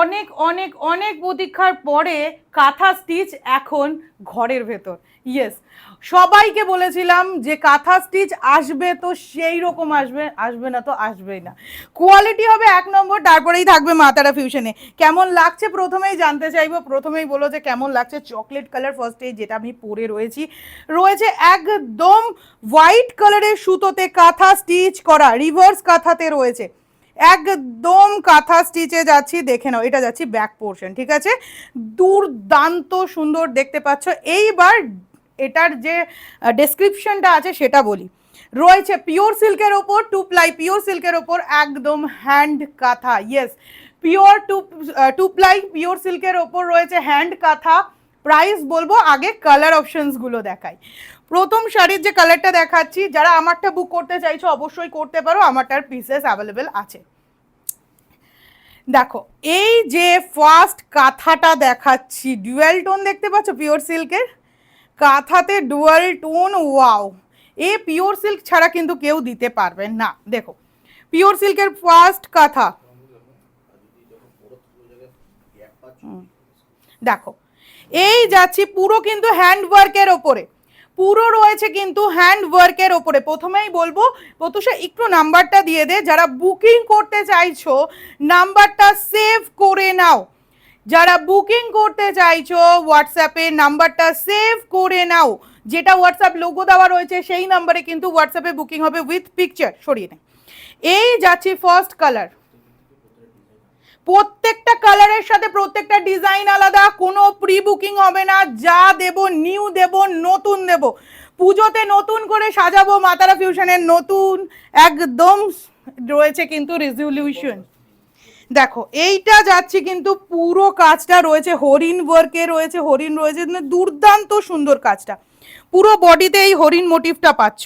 অনেক অনেক অনেক প্রতীক্ষার পরে কাঁথা স্টিচ এখন ঘরের ভেতর। ইয়েস সবাইকে বলেছিলাম যে কাঁথা স্টিচ আসবে তো সেই রকম আসবে আসবে না তো আসবেই না। কোয়ালিটি হবে এক নম্বর, তারপরেই থাকবে মাতারা ফিউশনে কেমন লাগছে? প্রথমেই জানতে চাইব, প্রথমেই বলো যে কেমন লাগছে চকলেট কালার ফার্স্টে যেটা আমি পরে রয়েছি। রয়েছে একদম হোয়াইট কালারের সুতোতে কাঁথা স্টিচ করা রিভার্স কাঁথাতে রয়েছে। একদম কাঁথা স্টিচে যাচ্ছি, দেখে নাও, এটা যাচ্ছি ব্যাক পোর্শন ঠিক আছে? দুর্দান্ত সুন্দর দেখতে পাচ্ছ। এইবার এটার যে ডেসক্রিপশনটা আছে সেটা বলি। রয়েছে পিওর সিল্কের ওপর টু প্লাই পিওর সিল্কের ওপর, একদম hand kantha yes pure two two ply pure সিল্কের ওপর রয়েছে হ্যান্ড কাঁথা। প্রাইস বলব আগে কালার অপশনসগুলো দেখাই। প্রথম শাড়ির যে কালারটা দেখাচ্ছি যারা আমারটা বুক করতে চাইছো অবশ্যই করতে পারো আমারটার পিসেস অ্যাভেলেবেল আছে। দেখো এই যে ফার্স্ট কাঁথাটা দেখাচ্ছি ডুয়েল টোন দেখতে পাচ্ছ পিওর সিল্কের কাঁথাতে ডুয়াল টোন ওয়াও এ পিওর সিল্ক ছাড়া কিন্তু কেউ দিতে পারবে না। দেখো পিওর সিল্কের ফার্স্ট কাঁথা। দেখো এই যাচ্ছি পুরো কিন্তু হ্যান্ড ওয়ার্কের ওপরে। পুরো রয়েছে কিন্তু হ্যান্ড ওয়ার্কের ওপরে। প্রথমেই বলব, প্রত্যুষা একটু নাম্বারটা দিয়ে দে। যারা বুকিং করতে চাইছো, নাম্বারটা সেভ করে নাও। যারা বুকিং করতে চাইছো, হোয়াটসঅ্যাপে নাম্বারটা সেভ করে নাও। যেটা হোয়াটসঅ্যাপ লোগো দেওয়া রয়েছে, সেই নাম্বারে কিন্তু হোয়াটসঅ্যাপে বুকিং হবে উইথ পিকচার। সরিয়ে নেই এই যাচ্ছি ফার্স্ট কালার। প্রত্যেকটা কালারের সাথে প্রত্যেকটা ডিজাইন আলাদা, কোনো প্রি বুকিং হবে না। যা দেব নিউ দেব, নতুন দেব। পুজোতে নতুন করে সাজাবো মাতারা ফিউশনের নতুন, একদম রয়েছে কিন্তু রেজলিউশন দেখো, এইটা যাচ্ছে কিন্তু পুরো কাজটা রয়েছে, হরিণ ওয়ার্কে রয়েছে, হরিণ রয়েছে মানে দুর্দান্ত সুন্দর কাজটা। পুরো বডিতে এই হরিণ মোটিভটা পাচ্ছ।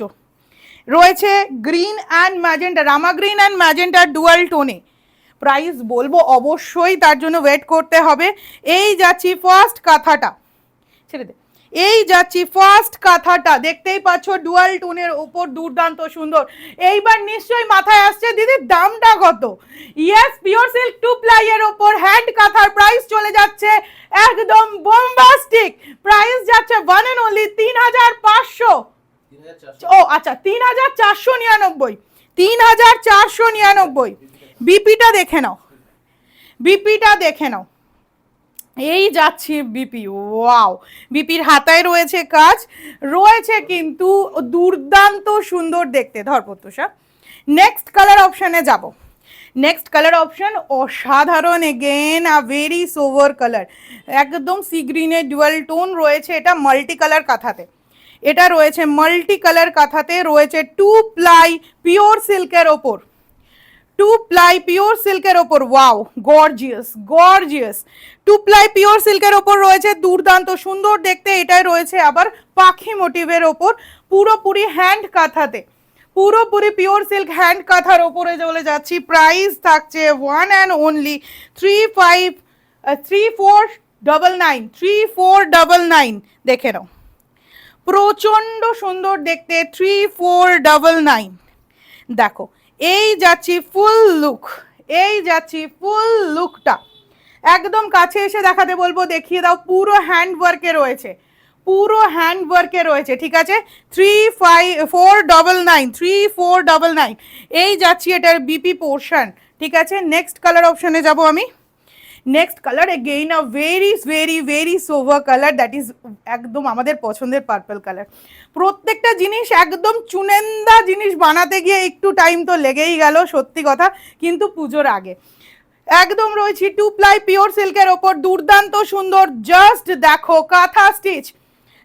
রয়েছে green and magenta Rama green and ম্যাজেন্টার dual টোনে প্রাইস বলব অবশ্যই তার জন্য ওয়েট করতে হবে। এই যাচ্ছি ফার্স্ট কাঁথাটা। ছেড়ে দে। এই যাচ্ছি ফার্স্ট কাঁথাটা। দেখতেই পাচ্ছ ডুয়াল টুনের উপর দুর্দান্ত সুন্দর। এইবার নিশ্চয়ই মাথায় আসছে দিদি দামটা কত? ইয়েস পিওর সিল্ক টু প্লাইয়ের ওপর হ্যান্ড কাঁথার প্রাইস চলে যাচ্ছে একদম বোম্বাস্টিক প্রাইস যাচ্ছে ওয়ান অ্যান্ড অনলি তিন হাজার পাঁচশো। ও আচ্ছা তিন হাজার চারশো নিরানব্বই। তিন হাজার চারশো নিরানব্বই। বিপিটা দেখে নাও। বিপিটা দেখে নাও। এই যাচ্ছি বিপি। ওয়াও। বিপির হাতায় রয়েছে কাজ। রয়েছে কিন্তু দুর্দান্ত সুন্দর দেখতে। ধর প্রত্যুষা। নেক্সট কালার অপশানে যাব। নেক্সট কালার অপশন অসাধারণ again a very sober colour একদম সি গ্রিনের ডুয়াল টোন রয়েছে এটা মাল্টি কালার কাঁথাতে। এটা রয়েছে মাল্টি কালার কাঁথাতে, রয়েছে টু প্লাই পিওর সিল্কের ওপর। টু প্লাই পিওর সিল্কের ওপর wow gorgeous gorgeous two ply pure সিল্কের ওপর রয়েছে দুর্দান্ত, সুন্দর দেখতে, এটাই রয়েছে আবার পাখি মোটিভের ওপর, পুরোপুরি হ্যান্ড কাঁথাতে। পুরোপুরি পিওর সিল্ক হ্যান্ড কাঁথার ওপরে চলে যাচ্ছি প্রাইস থাকছে one and only three five three four double nine three four double nine দেখে নাও। প্রচণ্ড সুন্দর দেখতে থ্রি ফোর ডাবল নাইন দেখো এই যাচ্ছি ফুল লুক এই যাচ্ছি ফুল লুকটা একদম কাছে এসে দেখাতে বলব, দেখিয়ে দাও, পুরো হ্যান্ড ওয়ার্কে রয়েছে। পুরো হ্যান্ড ওয়ার্কে রয়েছে, ঠিক আছে? Three five four double nine three four double nine এই যাচ্ছি এটার বিপি পোর্শন ঠিক আছে? নেক্সট কালার অপশনে যাব আমি। Next colour again a very very very sober colour that is একদম আমাদের পছন্দের পার্পল কালার প্রত্যেকটা জিনিস একদম চুনেন্দা জিনিস বানাতে গিয়ে একটু টাইম তো লেগেই গেল, সত্যি কথা, কিন্তু পুজোর আগে। একদম রয়েছি টু প্লাই পিওর সিল্কের ওপর, দুর্দান্ত সুন্দর জাস্ট দেখো, কাঁথা স্টিচ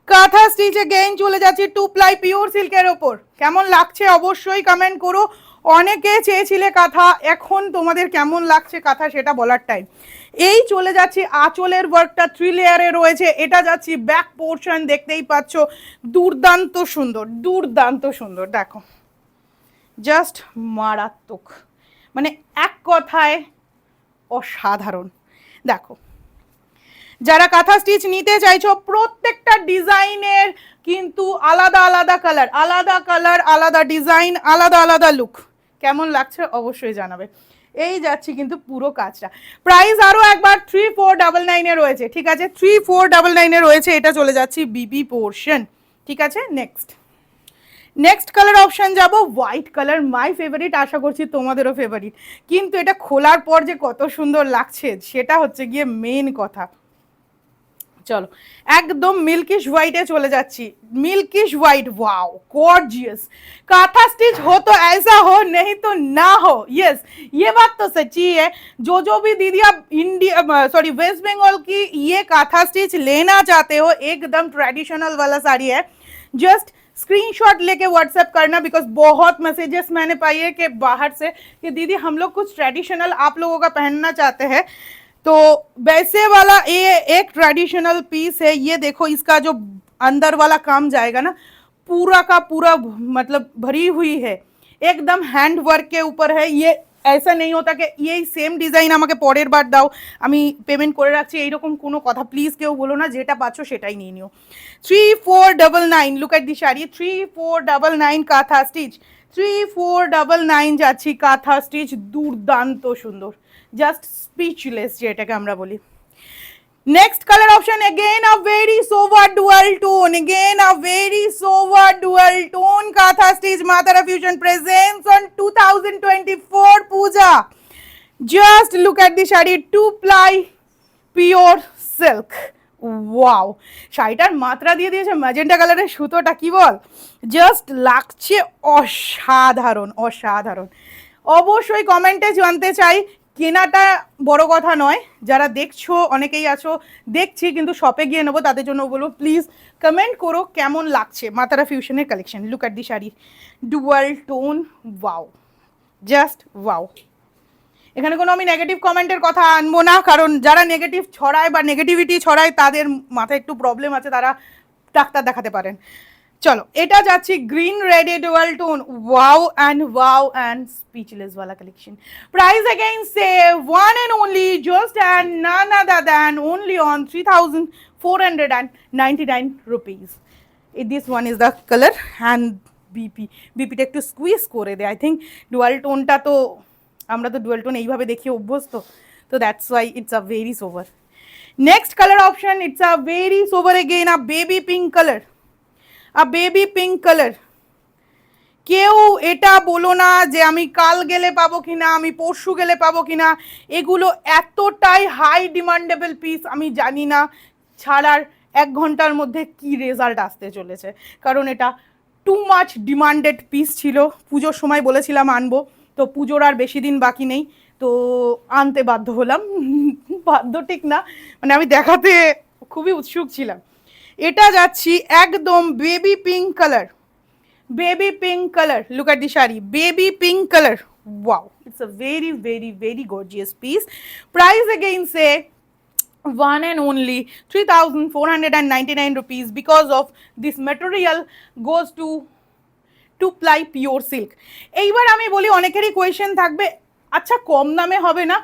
কাঁথা স্টিচে গেইন চলে যাচ্ছি টু প্লাই পিওর সিল্কের ওপর। কেমন লাগছে অবশ্যই কমেন্ট করো। অনেকে চেয়েছিলে কাঁথা, এখন তোমাদের কেমন লাগছে কাঁথা সেটা বলার টাইম এই চলে যাচ্ছি আঁচলের ওয়ার্কটা থ্রি লেয়ারে রয়েছে। এটা যাচ্ছি ব্যাক পোর্শন দেখতেই পাচ্ছ। দুর্দান্ত সুন্দর দুর্দান্ত সুন্দর। দেখো জাস্ট মারাত্মক। মানে এক কথায় অসাধারণ। দেখো, যারা কাঁথা স্টিচ নিতে চাইছো, প্রত্যেকটা ডিজাইনের কিন্তু আলাদা আলাদা কালার আলাদা কালার আলাদা ডিজাইন আলাদা আলাদা লুক কেমন লাগছে অবশ্যই জানাবে। এই যাচ্ছে কিন্তু পুরো কাজটা। প্রাইস আরও একবার থ্রি ফোর ডাবল নাইনে রয়েছে, ঠিক আছে? থ্রি ফোর ডাবল নাইনে রয়েছে, এটা চলে যাচ্ছে বিবি পোর্শন ঠিক আছে? নেক্সট নেক্সট কালার অপশান যাব হোয়াইট কালার মাই ফেভারিট আশা করছি তোমাদেরও ফেভারিট কিন্তু এটা খোলার পর যে কত সুন্দর লাগছে, সেটা হচ্ছে গিয়ে মেন কথা। চলো একদম মিল্কিশ হোয়াইটে চলে যাচ্ছি milkish white wow gorgeous kantha stitch हो तो ऐसा हो नहीं तो ना हो यस ये बात तो सच्ची है जो जो भी दीदी आप इंडिया सॉरी वेस्ट बंगाल की ये काथा स्टिच लेना चाहते हो एकदम ट्रेडिशनल वाला साड़ी है जस्ट स्क्रीनशॉट लेके व्हाट्सएप करना बिकॉज बहुत मैसेजेस मैंने पाई है कि बाहर से कि दीदी हम लोग कुछ ट्रेडिशनल आप लोगों का पहनना चाहते हैं तो वैसे वाला ये एक ट्रेडिशनल पीस है ये देखो इसका जो अंदर वाला काम जाएगा ना पूरा का पूरा मतलब भरी हुई है एकदम हैंड वर्क के ऊपर है ये ऐसा नहीं होता कि এই সেম ডিজাইন আমাকে পরের বার দাও আমি পেমেন্ট করে রাখছি এইরকম কোনো কথা প্লিজ কেউ বলো না যেটা পাচ্ছ সেটাই নিয়ে নিও three four double nine look at the sari three four double nine kantha stitch three four double nine যাচ্ছি কাঁথা স্টিচ দুর্দান্ত সুন্দর জাস্ট স্পিচলেস যেটাকে আমরা বলি। Next colour option again a very sober dual tone again a very sober dual tone kantha stage মাতারা fusion presence on to Puja just look at the sari two ply pure silk wow শাড়িটার মাত্রা দিয়ে দিয়েছে magenta কালারের সুতোটা, কি বল? Just লাগছে অসাধারণ অসাধারণ। অবশ্যই কমেন্টে জানতে চাই কেনাটা বড় কথা নয়। যারা দেখছ, অনেকেই আছো, দেখছি, কিন্তু শপে গিয়ে নেব, তাদের জন্য বলব প্লিজ কমেন্ট করো কেমন লাগছে মাতারা ফিউশনের collection look at the sari. Dual tone wow just wow এখানে কোনো আমি নেগেটিভ কমেন্টের কথা আনব না, কারণ যারা নেগেটিভ ছড়ায় বা নেগেটিভিটি ছড়ায়, তাদের মাথায় একটু প্রবলেম আছে, তারা ডাক্তার দেখাতে পারেন। চলো, এটা যাচ্ছে green রেডে dual tone wow and wow and speechless ওয়ালা collection price again say one and only just and none other than only on three thousand four hundred and ninety nine rupees this one is the colour and BP বিপিটা একটু squeeze করে দেয় I think dual টোনটা তো, আমরা তো dual tone এইভাবে দেখি অভ্যস্ত, তো that's why it's a very sober next colour option it's a very sober again a baby pink colour a baby pink colour কেউ এটা বলো না যে আমি কাল গেলে পাবো কিনা, আমি পরশু গেলে পাবো কিনা। এগুলো এতটাই হাই ডিমান্ডেবল পিস আমি জানি না ছাড়ার এক ঘণ্টার মধ্যে কি রেজাল্ট আসতে চলেছে। কারণ এটা টু মাচ ডিমান্ডেড পিস ছিল। পুজোর সময় বলেছিলাম আনব, তো পুজোর আর বেশি দিন বাকি নেই, তো আনতে বাধ্য হলাম। বাধ্য ঠিক না মানে আমি দেখাতে খুবই উৎসুক ছিলাম। এটা যাচ্ছি একদম baby pink colour baby pink color look at the shari baby pink color wow it's a very very very gorgeous piece price again say one and only 3499 rupees because of this material goes to two ply pure silk এইবার আমি বলি অনেকেরই question থাকবে আচ্ছা কম দামে হবে না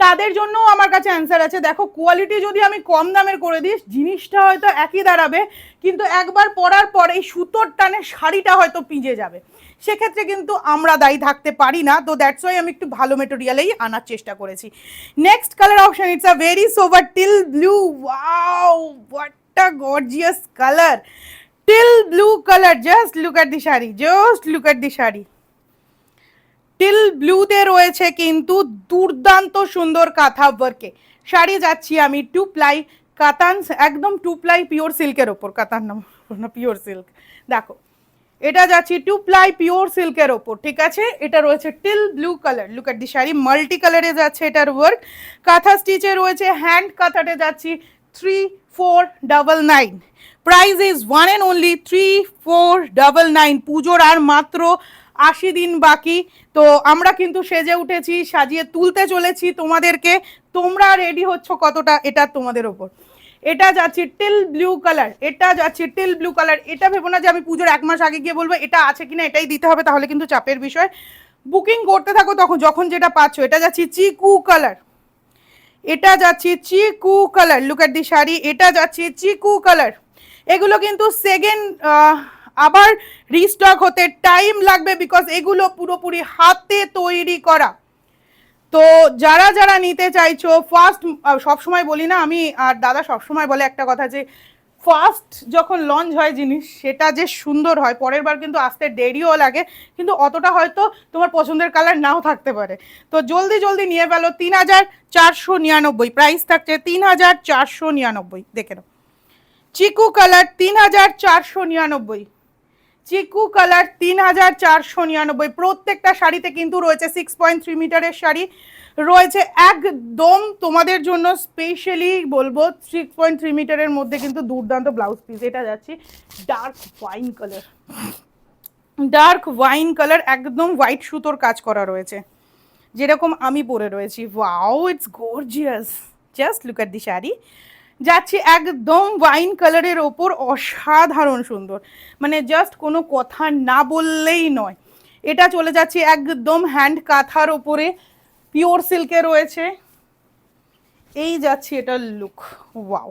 তাদের জন্য আমার কাছে অ্যান্সার আছে। দেখো কোয়ালিটি যদি আমি কম দামের করে দিই জিনিসটা হয়তো একই দাঁড়াবে, কিন্তু একবার পরার পর এই সুতোর টানে শাড়িটা হয়তো পিঁজে যাবে। সেক্ষেত্রে কিন্তু আমরা দায়ী থাকতে পারি না, তো দ্যাটস ওয়াই আমি একটু ভালো মেটেরিয়ালেই আনার চেষ্টা করেছি। Next colour option it's a very sober teal blue wow what a gorgeous colour teal blue colour just look at the sari just look at the sari. Teal ব্লুতে রয়েছে কিন্তু দুর্দান্ত সুন্দর কাঁথা ওয়ার্কে শাড়ি যাচ্ছি আমি টু প্লাই কাতান একদম টু প্লাই পিওর সিল্কের ওপর, কাতান না পিওর সিল্ক দেখো, এটা যাচ্ছি টু প্লাই পিওর সিল্কের ওপর, ঠিক আছে? এটা রয়েছে teal blue colour look at the sari multi কালারে যাচ্ছে এটার ওয়ার্ক কাঁথা স্টিচে রয়েছে হ্যান্ড কাঁথাতে যাচ্ছি three four double nine price is one and only three four double nine পুজোর আর মাত্র আশি দিন বাকি। তো আমরা কিন্তু সেজে উঠেছি, সাজিয়ে তুলতে চলেছি তোমাদেরকে। তোমরা রেডি হচ্ছ কতটা? এটা তোমাদের ওপর। এটা যাচ্ছে টিল ব্লু কালার এটা যাচ্ছে টিল ব্লু কালার এটা ভেবো না যে আমি পুজোর এক মাস আগে গিয়ে বলব, এটা আছে কিনা এটাই দিতে হবে, তাহলে কিন্তু চাপের বিষয়। বুকিং করতে থাকো তখন, যখন যেটা পাচ্ছ। এটা যাচ্ছে চিকু কালার এটা যাচ্ছে chikoo colour look at the sari. এটা যাচ্ছে চিকু কালার এগুলো কিন্তু সেকেন্ড আবার রিস্টক হতে টাইম লাগবে বিকজ এগুলো পুরোপুরি হাতে তৈরি করা। তো যারা যারা নিতে চাইছো ফার্স্ট সবসময় বলি না, আমি আর দাদা সবসময় বলে একটা কথা যে ফার্স্ট যখন লঞ্চ হয় জিনিস, সেটা যে সুন্দর হয়, পরের বার কিন্তু আসতে দেরিও লাগে, কিন্তু অতটা হয়তো তোমার পছন্দের কালার নাও থাকতে পারে। তো জলদি জলদি নিয়ে ফেলো, তিন হাজার চারশো নিরানব্বই প্রাইস থাকছে তিন হাজার চারশো নিরানব্বই, দেখে নাও। চিকু কালার তিন হাজার চারশো নিরানব্বই। চিকু কালার তিন হাজার চারশো নিরানব্বই। প্রত্যেকটা শাড়িতে কিন্তু রয়েছে সিক্স পয়েন্ট থ্রি মিটারের শাড়ি। রয়েছে একদম তোমাদের জন্য স্পেশালি বলব সিক্স পয়েন্ট থ্রি মিটারের মধ্যে কিন্তু দুর্দান্ত ব্লাউজ পিস এটা যাচ্ছে dark wine colour dark wine colour একদম হোয়াইট সুতোর কাজ করা রয়েছে। যেরকম আমি পরে রয়েছি। Wow it's gorgeous just look at the sari. যাচ্ছি একদম ওয়াইন কালারের ওপর অসাধারণ সুন্দর। মানে জাস্ট কোনো কথা না বললেই নয়। এটা চলে যাচ্ছে একদম হ্যান্ড কাঁথার ওপরে পিওর সিল্কে রয়েছে। এই যাচ্ছি এটা লুক ওয়াও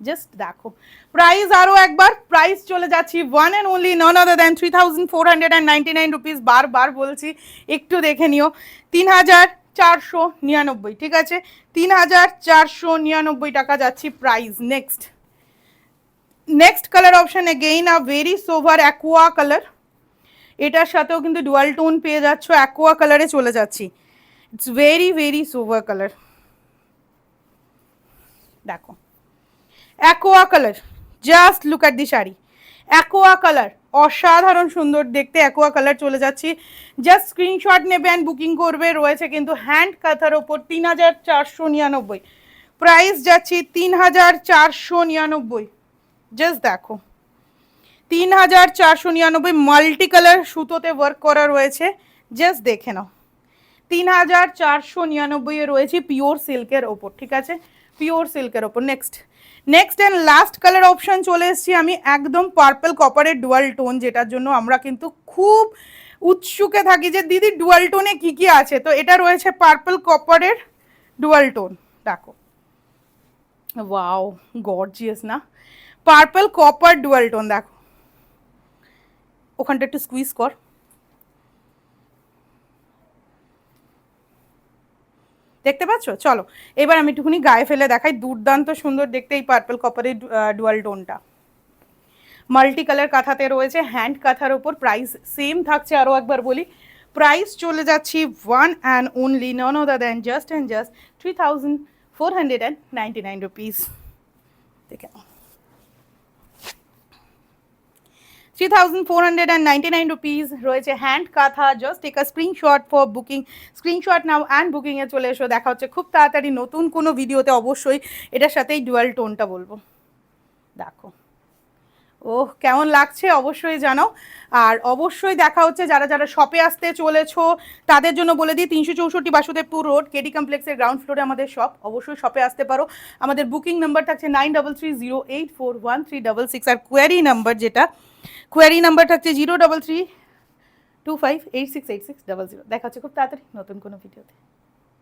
জাস্ট দেখো। প্রাইস আরও একবার প্রাইস চলে যাচ্ছি one and only none other than three thousand four hundred and ninety nine rupees বারবার বলছি, একটু দেখে নিও। তিন হাজার চারশো নিরানব্বই, ঠিক আছে? তিন হাজার চারশো নিরানব্বই টাকা যাচ্ছি price next next colour option again a very sober aqua colour এটার সাথেও কিন্তু ডুয়াল টোন পেয়ে যাচ্ছ অ্যাকোয়া কালারে চলে যাচ্ছি। It's very very sober colour দেখো। Aqua colour just look at the sari. Aqua colour অসাধারণ সুন্দর দেখতে অ্যাকোয়া কালার চলে যাচ্ছি। জাস্ট স্ক্রিনশট নেবে অ্যান্ড বুকিং করবে, রয়েছে কিন্তু হ্যান্ড কাথার ওপর তিন হাজার চারশো নিরানব্বই। প্রাইস যাচ্ছি তিন হাজার চারশো নিরানব্বই। জাস্ট দেখো। তিন হাজার চারশো নিরানব্বই মাল্টি কালার সুতোতে ওয়ার্ক করা রয়েছে। জাস্ট দেখে নাও। তিন হাজার চারশো নিরানব্বইয়ে রয়েছে পিওর সিল্কের ওপর, ঠিক আছে? পিওর সিল্কের ওপর। Next next and last colour option চলে এসেছি আমি একদম পার্পল কপারের ডুয়াল টোন যেটার জন্য আমরা কিন্তু খুব উৎসুকে থাকি যে, দিদি ডুয়াল টোনে কী কী আছে? তো এটা রয়েছে পার্পল কপারের ডুয়াল টোন দেখো। ওয়াও গর্জিয়াস না? পার্পল কপার ডুয়াল টোন দেখো। ওখানটা একটু স্কুইজ কর। দেখতে পাচ্ছ? চলো, এবার আমি একটুখানি গায়ে ফেলে দেখাই দুর্দান্ত সুন্দর দেখতে এই পার্পল কপারের ডুয়াল টোনটা মাল্টি কালার কাঁথাতে রয়েছে হ্যান্ড কাঁথার ওপর প্রাইস সেম থাকছে আরও একবার বলি। প্রাইস চলে যাচ্ছি one and only none other than just and just three thousand four hundred and ninety nine rupees দেখে নাও three thousand four hundred and ninety nine rupees রয়েছে hand kantha just take a screenshot for booking screenshot now and বুকিংয়ে চলে এসো। দেখা হচ্ছে খুব তাড়াতাড়ি নতুন কোনো ভিডিওতে অবশ্যই এটার সাথেই ডুয়াল টোনটা বলব। দেখো। ওহ, কেমন লাগছে? অবশ্যই জানাও। আর অবশ্যই দেখা হচ্ছে যারা যারা শপে আসতে চলেছো, তাদের জন্য বলে দিই তিনশো চৌষট্টি বাসুদেবপুর রোড, কেডি কমপ্লেক্সের গ্রাউন্ড ফ্লোরে আমাদের শপ অবশ্যই শপে আসতে পারো। আমাদের বুকিং নাম্বার থাকছে nine double three zero eight four one three double six আর কোয়ারি নাম্বার যেটা কোয়ারি নাম্বার থাকছে zero double three two five eight six eight six double zero দেখা হচ্ছে খুব তাড়াতাড়ি নতুন কোনো ভিডিওতে